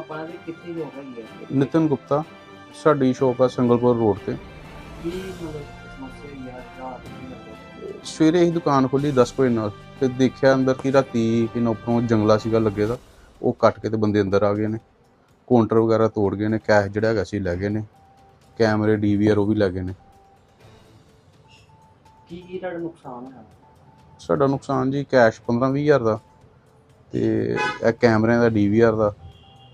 ਕਿੱਥੇ ਹੋ ਗਈ ਹੈ? ਨਿਤਨ ਗੁਪਤਾ ਸਾਡੀ ਸ਼ੋਪ ਆ ਸੰਗਲਪੁਰ ਰੋਡ ਤੇ। ਕੀ ਮਤਲਬ ਸਮੱਸਿਆ ਯਾਰ ਰਾਤ ਨੂੰ ਲੱਗਦਾ? ਸਵੇਰੇ ਹੀ ਦੁਕਾਨ ਖੋਲੀ 10 ਵਜੇ ਨਾਲ ਤੇ ਦੇਖਿਆ ਅੰਦਰ ਕਿ ਰਾਤੀ ਕਿ ਉੱਪਰੋਂ ਜੰਗਲਾ ਸੀਗਾ ਲੱਗੇ ਦਾ ਉਹ ਕੱਟ ਕੇ ਤੇ ਬੰਦੇ ਅੰਦਰ ਆ ਗਏ ਨੇ। ਕਾਊਂਟਰ ਵਗੈਰਾ ਤੋੜ ਗਏ ਨੇ ਕੈਸ਼ ਜਿਹੜਾ ਹੈਗਾ ਸੀ ਲੈ ਗਏ ਨੇ। ਕੈਮਰੇ ਡੀਵੀਆਰ ਉਹ ਵੀ ਲੈ ਗਏ ਨੇ। ਕੀ ਕੀ ਤੁਹਾਡਾ ਨੁਕਸਾਨ ਹੋਇਆ ਸਾਡਾ ਨੁਕਸਾਨ ਜੀ ਕੈਸ਼ 15 ਵੀਹ ਹਜ਼ਾਰ ਦਾ ਤੇ ਇਹ ਕੈਮਰਿਆਂ ਦਾ ਡੀਵੀਆਰ ਦਾ।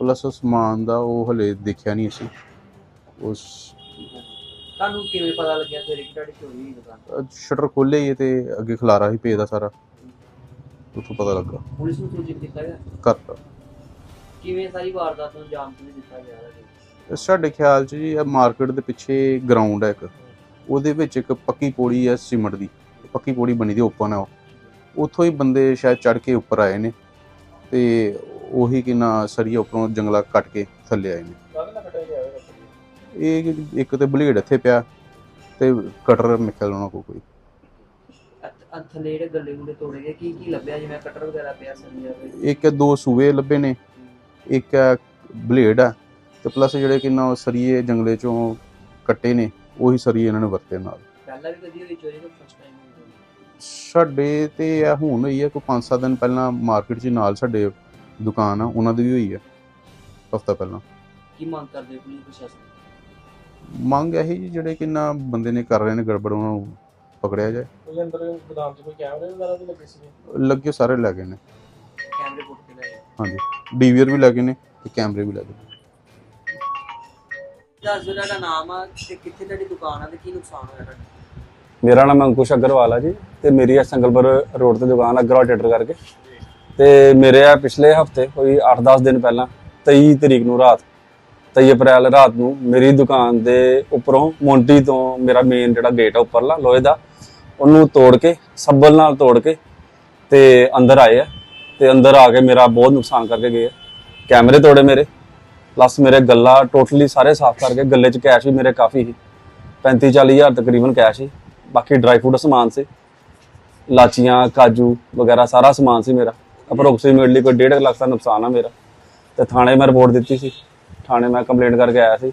ਪਲੱਸ ਸਮਾਨ ਦਾ ਉਹ ਹਲੇ ਦੇਖਿਆ ਨਹੀਂ ਅਸੀਂ। ਉਸ ਤੁਹਾਨੂੰ ਕਿਵੇਂ ਪਤਾ ਲੱਗਿਆ ਸਵੇਰੇ ਕਿ ਤੁਹਾਡੀ ਚੋਰੀ ਹੋਈ ਦੁਕਾਨ ਸ਼ਟਰ ਖੋਲੇ ਹੀ ਤੇ ਅੱਗੇ ਖਲਾਰਾ ਹੀ ਪੇ ਦਾ ਸਾਰਾ। ਉੱਥੋਂ ਪਤਾ ਲੱਗਾ। ਪੁਲਿਸ ਨੂੰ ਸੂਚਿਤ ਕੀਤਾ ਗਿਆ? ਕਰਤਾ ਕਿਵੇਂ ਸਾਰੀ ਵਾਰਦਾਤ ਨੂੰ ਜਾਮ ਕਿਵੇਂ ਦਿੱਤਾ ਗਿਆ ਤੇ ਸਾਡੇ ਖਿਆਲ 'ਚ ਜੀ ਇਹ ਮਾਰਕੀਟ ਦੇ ਪਿੱਛੇ ਗਰਾਊਂਡ ਹੈ ਇੱਕ। ਉਹਦੇ ਵਿੱਚ ਇੱਕ ਪੱਕੀ ਪੌੜੀ ਹੈ ਸੀਮਟ ਦੀ। ਪੱਕੀ ਪੌੜੀ ਬਣੀ ਦੀ ਓਪਨ ਹੈ ਉਹ। ਉੱਥੋਂ ਹੀ ਬੰਦੇ ਸ਼ਾਇਦ ਚੜ ਕੇ ਉੱਪਰ ਆਏ ਨੇ। ਤੇ ਉਹੀ ਕਿ ਨਾ ਸਰੀਆ ਉੱਪਰੋਂ ਜੰਗਲਾ ਕੱਟ ਕੇ ਥੱਲੇ ਆਏ ਨੇ। ਇਹ ਇੱਕ ਤੇ ਬਲੇਡ ਇੱਥੇ ਪਿਆ ਤੇ ਕਟਰ ਮਿਕਲ ਉਹਨਾਂ ਕੋਲ ਕੋਈ। ਅ- ਅ- ਥੱਲੇ ਜਿਹੜੇ ਗੱਲੇ ਗੁੱਲੇ ਤੋੜੇ ਗਏ ਕੀ ਕੀ ਲੱਭਿਆ? ਜਿਵੇਂ ਕਟਰ ਵਗੈਰਾ ਪਿਆ ਸੀ ਇੱਕ ਦੋ ਸੂਏ ਲੱਭੇ ਨੇ ਇੱਕ ਬਲੇਡ ਆ ਤੇ ਪਲੱਸ ਜਿਹੜੇ ਕਿ ਨਾ ਉਹ ਸਰੀਏ ਜੰਗਲੇ ਚੋਂ ਕੱਟੇ ਨੇ ਉਹੀ ਸਰੀਏ ਇਹਨਾਂ ਨੇ ਵਰਤੇ ਨਾਲ। ਪਹਿਲਾਂ ਵੀ ਕਦੀ ਹੋਈ ਚੋਰੀ ਕੋਈ ਫਸਟ ਟਾਈਮ ਹੋਈ ਸਾਡੇ ਤੇ ਇਹ ਹੁਣ ਹੋਈ ਹੈ ਕੋਈ 5-7 ਦਿਨ ਪਹਿਲਾਂ ਮਾਰਕੀਟ 'ਚ ਨਾਲ ਸਾਡੇ ਦੁਕਾਨ ਆ ਉਹਨਾਂ ਦੀ ਵੀ ਹੋਈ ਹੈ ਹਫਤਾ ਪਹਿਲਾਂ। ਕੀ ਮੰਗ ਕਰਦੇ ਪੁਲਿਸ ਪ੍ਰਸ਼ਾਸਨ ਮੰਗ ਇਹੀ ਜੀ ਜਿਹੜੇ ਕਿ ਨਾ ਬੰਦੇ ਨੇ ਕਰ ਰਹੇ ਨੇ ਗੜਬੜ ਉਹਨਾਂ ਨੂੰ ਪਕੜਿਆ ਜਾਏ। ਉਹਦੇ ਅੰਦਰ ਗੋਦਾਮ 'ਚ ਕੋਈ ਕੈਮਰੇ ਵਗੈਰਾ ਵੀ ਲੱਗੇ ਲੱਗੇ ਸਾਰੇ ਲੈ ਗਏ ਨੇ। ਕੈਮਰੇ ਪੁੱਟ ਕੇ ਲੈ ਗਏ। ਹਾਂਜੀ। ਡੀਵੀਆਰ ਵੀ ਲੈ ਗਏ ਨੇ ਤੇ ਕੈਮਰੇ ਵੀ ਲੈ ਗਏ ਨੇ। ਦੱਸ ਦਿਓ ਤੁਹਾਡਾ ਨਾਮ ਆ ਤੇ ਕਿੱਥੇ ਤੁਹਾਡੀ ਦੁਕਾਨ ਆ ਤੇ ਕੀ ਨੁਕਸਾਨ ਹੋਇਆ ਤੁਹਾਡਾ? ਮੇਰਾ ਨਾਮ ਅੰਕੁਸ਼ ਅਗਰਵਾਲ ਆ ਜੀ ਤੇ ਮੇਰੀ ਹੈ ਸੰਗਲਪੁਰ ਰੋਡ ਤੇ ਦੁਕਾਨ ਅਗਰਵਾ ਟੇਟਰ ਕਰਕੇ। ਤੇ ਮੇਰੇ ਆ ਪਿਛਲੇ ਹਫ਼ਤੇ, ਕੋਈ 8-10 ਦਿਨ ਪਹਿਲਾਂ 23 ਤਰੀਕ ਨੂੰ ਰਾਤ 23 ਅਪ੍ਰੈਲ ਰਾਤ ਨੂੰ ਮੇਰੀ ਦੁਕਾਨ ਦੇ ਉੱਪਰੋਂ ਮੌਂਟੀ ਤੋਂ ਮੇਰਾ ਮੇਨ ਜਿਹੜਾ ਗੇਟ ਆ ਉੱਪਰਲਾ, ਲੋਹੇ ਦਾ, ਉਹਨੂੰ ਤੋੜ ਕੇ, ਸੱਬਲ ਨਾਲ ਤੋੜ ਕੇ ਤੇ ਅੰਦਰ ਆਏ ਆ ਤੇ ਅੰਦਰ ਆ ਕੇ ਮੇਰਾ ਬਹੁਤ ਨੁਕਸਾਨ ਕਰਕੇ ਗਏ ਆ। ਕੈਮਰੇ ਤੋੜੇ ਮੇਰੇ ਪਲੱਸ ਮੇਰੇ ਗੱਲਾ ਟੋਟਲੀ ਸਾਰੇ ਸਾਫ਼ ਕਰਕੇ ਗੱਲੇ 'ਚ ਕੈਸ਼ ਵੀ ਮੇਰੇ ਕਾਫੀ ਸੀ। 35 40 ਹਜ਼ਾਰ ਤਕਰੀਬਨ ਕੈਸ਼ ਸੀ, ਬਾਕੀ ਡਰਾਈ ਫਰੂਟ ਸਮਾਨ ਸੀ, ਲਾਚੀਆਂ, ਕਾਜੂ ਵਗੈਰਾ ਸਾਰਾ ਸਮਾਨ ਸੀ ਮੇਰਾ। ਅਪਰੋਕਸੀਮੇਟਲੀ ਕੋਈ 1.5 ਲੱਖ ਦਾ ਨੁਕਸਾਨ ਆ ਮੇਰਾ। ਤੇ ਥਾਣੇ ਮੈਂ ਰਿਪੋਰਟ ਦਿੱਤੀ ਸੀ। ਥਾਣੇ ਮੈਂ ਕੰਪਲੇਂਟ ਕਰਕੇ ਆਇਆ ਸੀ।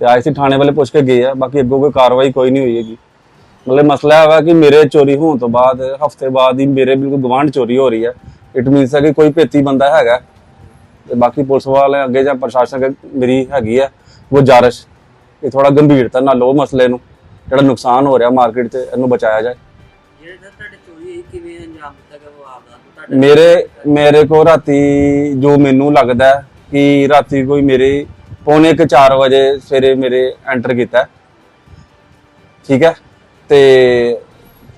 ਤੇ ਆਏ ਸੀ ਥਾਣੇ ਵਾਲੇ ਪੁੱਛ ਕੇ ਗਏ ਆ। ਬਾਕੀ ਅੱਗੋਂ ਕੋਈ ਕਾਰਵਾਈ ਕੋਈ ਨਹੀਂ ਹੋਈ ਹੈਗੀ। ਮਤਲਬ ਮਸਲਾ ਇਹ ਕਿ ਮੇਰੇ ਚੋਰੀ ਹੋਣ ਤੋਂ ਬਾਅਦ, ਹਫ਼ਤੇ ਬਾਅਦ ਹੀ ਮੇਰੇ ਬਿਲਕੁਲ ਗਵਾਂਢ ਚੋਰੀ ਹੋ ਰਹੀ ਹੈ। ਇਟ ਮੀਨਸ ਹੈ ਕਿ ਕੋਈ ਭੇਤੀ ਬੰਦਾ ਹੈਗਾ। ਤੇ ਬਾਕੀ ਪੁਲਿਸ ਵਾਲੇ ਅੱਗੇ ਜਾਂ ਪ੍ਰਸ਼ਾਸਨ ਮੇਰੀ ਹੈਗੀ ਹੈ ਗੁਜ਼ਾਰਿਸ਼ ਇਹ ਥੋੜਾ ਗੰਭੀਰਤਾ ਨਾਲ ਲਓ ਮਸਲੇ ਨੂੰ। ਜਿਹੜਾ ਨੁਕਸਾਨ ਹੋ ਰਿਹਾ ਮਾਰਕੀਟ 'ਚ, ਇਹਨੂੰ ਬਚਾਇਆ ਜਾਏ। ਜਿਹੜੇ ਸਰ ਤੁਹਾਡੇ ਕਿਵੇਂ ਅੰਜਾਮ ਦਿੱਤਾ ਗਿਆ ਉਹ ਆਪਦਾ ਤੁਹਾਡੇ ਮੇਰੇ ਮੇਰੇ ਕੋ ਰਾਤੀ ਜੋ ਮੈਨੂੰ ਲੱਗਦਾ ਹੈ ਕਿ ਰਾਤੀ ਕੋਈ ਮੇਰੇ ਪੌਣੇ ਕੁ 4 ਵਜੇ ਸਵੇਰੇ ਮੇਰੇ ਐਂਟਰ ਕੀਤਾ ਠੀਕ ਹੈ? ਤੇ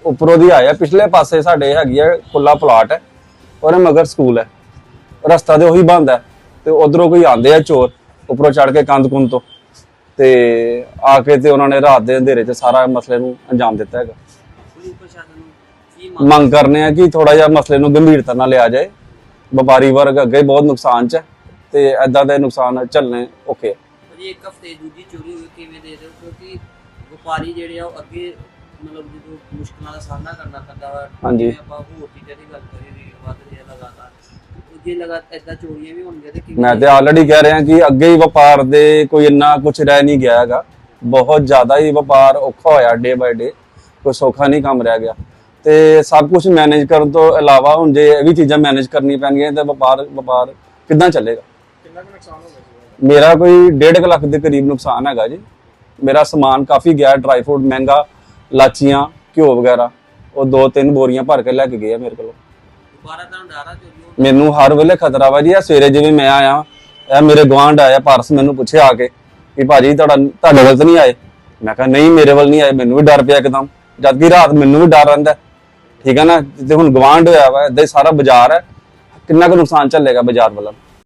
ਉੱਪਰੋਂ ਦੀ ਆਇਆ ਪਿਛਲੇ ਪਾਸੇ ਸਾਡੇ ਹੈਗੀ ਹੈ ਖੁੱਲਾ ਪਲਾਟ ਹੈ ਔਰ ਮਗਰ ਸਕੂਲ ਹੈ। ਰਸਤਾ ਤੇ ਉਹੀ ਬੰਦ ਹੈ ਤੇ ਉਧਰੋਂ ਕੋਈ ਆਂਦੇ ਆ ਚੋਰ ਉੱਪਰੋਂ ਚੜ ਕੇ ਕੰਧ ਕੁੰਨ ਤੋਂ। ਤੇ ਆ ਕੇ ਤੇ ਉਹਨਾਂ ਨੇ ਰਾਤ ਦੇ ਅੰਧੇਰੇ 'ਚ ਸਾਰਾ ਮਸਲੇ ਨੂੰ ਅੰਜਾਮ ਦਿੱਤਾ ਹੈਗਾ। ਮੰਗ ਕਰਨੇ ਆ ਕਿ ਥੋੜਾ ਜਿਹਾ ਮਸਲੇ ਨੂੰ ਗੰਭੀਰਤਾ ਨਾਲ ਲਿਆ ਜਾਏ ਵਪਾਰੀ ਵਰਗ ਅੱਗੇ ਬਹੁਤ ਨੁਕਸਾਨ 'ਚ ਹੈ ਤੇ ਐਦਾਂ ਦੇ ਨੁਕਸਾਨ ਝੱਲਣੇ ਆ। ਜੀ ਇੱਕ ਹਫ਼ਤੇ ਦੂਜੀ ਚੋਰੀ ਹੋਈ ਕਿਵੇਂ ਦੇ ਦਿਓ ਕਿਉਂਕਿ ਵਪਾਰੀ ਜਿਹੜੇ ਆ ਉਹ ਅੱਗੇ ਮਤਲਬ ਜਦੋਂ ਮੁਸ਼ਕਲਾਂ ਦਾ ਸਾਹਮਣਾ ਕਰਨਾ ਪੈਂਦਾ ਵਾ ਹਾਂਜੀ। ਜਿਵੇਂ ਆਪਾਂ ਹੋਰ ਚੀਜ਼ਾਂ ਦੀ ਗੱਲ ਕਰੀਏ ਰੇਟ ਵੱਧ ਰਿਹਾ ਲਗਾਤਾਰ ਤੇ ਜੇ ਲਗਾਤਾਰ ਇਦਾਂ ਚੋਰੀਆਂ ਵੀ ਹੋਣਗੀਆਂ ਤੇ ਕਿਵੇਂ ਮੈਂ ਤੇ ਆਲਰੇਡੀ ਕਹਿ ਰਿਹਾ ਕਿ ਅੱਗੇ ਹੀ ਵਪਾਰ ਦੇ ਕੋਈ ਇੰਨਾ ਕੁਝ ਰਹਿ ਨਹੀਂ ਗਿਆ ਹੈਗਾ ਬਹੁਤ ਜ਼ਿਆਦਾ ਹੀ ਵਪਾਰ ਔਖਾ ਹੋਇਆ ਡੇ ਬਾਏ ਡੇ ਕੋਈ ਸੌਖਾ ਨਹੀਂ ਕੰਮ ਰਹਿ ਗਿਆ ਤੇ ਸਭ ਕੁਝ ਮੈਨੇਜ ਕਰਨ ਤੋਂ ਇਲਾਵਾ ਹੁਣ ਜੇ ਇਹ ਵੀ ਚੀਜ਼ਾਂ ਮੈਨੇਜ ਕਰਨੀ ਪੈਣਗੀਆਂ ਤਾਂ ਵਪਾਰ ਵਪਾਰ ਕਿੱਦਾਂ ਚੱਲੇਗਾ? ਕਿੰਨਾ ਕੁ ਨੁਕਸਾਨ ਹੋ ਗਿਆ ਸੀ ਮੇਰਾ ਕੋਈ 1.5 ਲੱਖ ਦੇ ਕਰੀਬ ਨੁਕਸਾਨ ਹੈਗਾ ਜੀ। ਮੇਰਾ ਸਮਾਨ ਕਾਫੀ ਗਿਆ ਡਰਾਈ ਫਰੂਟ ਮਹਿੰਗਾ ਲਾਚੀਆਂ ਘਿਓ ਵਗੈਰਾ। ਉਹ ਦੋ ਤਿੰਨ ਬੋਰੀਆਂ ਭਰ ਕੇ ਲੈ ਕੇ ਗਏ ਆ ਮੇਰੇ ਕੋਲੋਂ। ਦੁਬਾਰਾ ਤਾਂ ਡਾਰਾ ਚੋਰੀ ਹੋਣ ਮੈਨੂੰ ਹਰ ਵੇਲੇ ਖਤਰਾ ਵਾ ਜੀ। ਆ ਸਵੇਰੇ ਜਿਵੇਂ ਮੈਂ ਆਇਆ ਇਹ ਮੇਰੇ ਗਵਾਂਢ ਆਇਆ ਪਰਸ ਮੈਨੂੰ ਪੁੱਛਿਆ ਆ ਕੇ ਕਿ ਭਾਜੀ ਤੁਹਾਡਾ ਤੁਹਾਡੇ ਵੱਲ ਤਾਂ ਨਹੀਂ ਆਏ। ਮੈਂ ਕਿਹਾ ਨਹੀਂ ਮੇਰੇ ਵੱਲ ਨਹੀਂ ਆਏ। ਮੈਨੂੰ ਵੀ ਡਰ ਪਿਆ ਇੱਕਦਮ। ਜਦ ਕਿ ਰਾਤ ਮੈਨੂੰ ਵੀ ਡਰ ਰਹਿੰਦਾ ਠੀਕ ਹੈ ਨਾ? ਤੇ ਹੁਣ ਗਵਾਂਢ ਹੋਇਆ ਵਾ ਏਦਾਂ ਹੀ ਸਾਰਾ ਬਾਜ਼ਾਰ ਹੈ ਕਿੰਨਾ ਕੁ ਨੁਕਸਾਨ ਚੱਲੇਗਾ ਬਾਜ਼ਾਰ ਵਾਲਾ?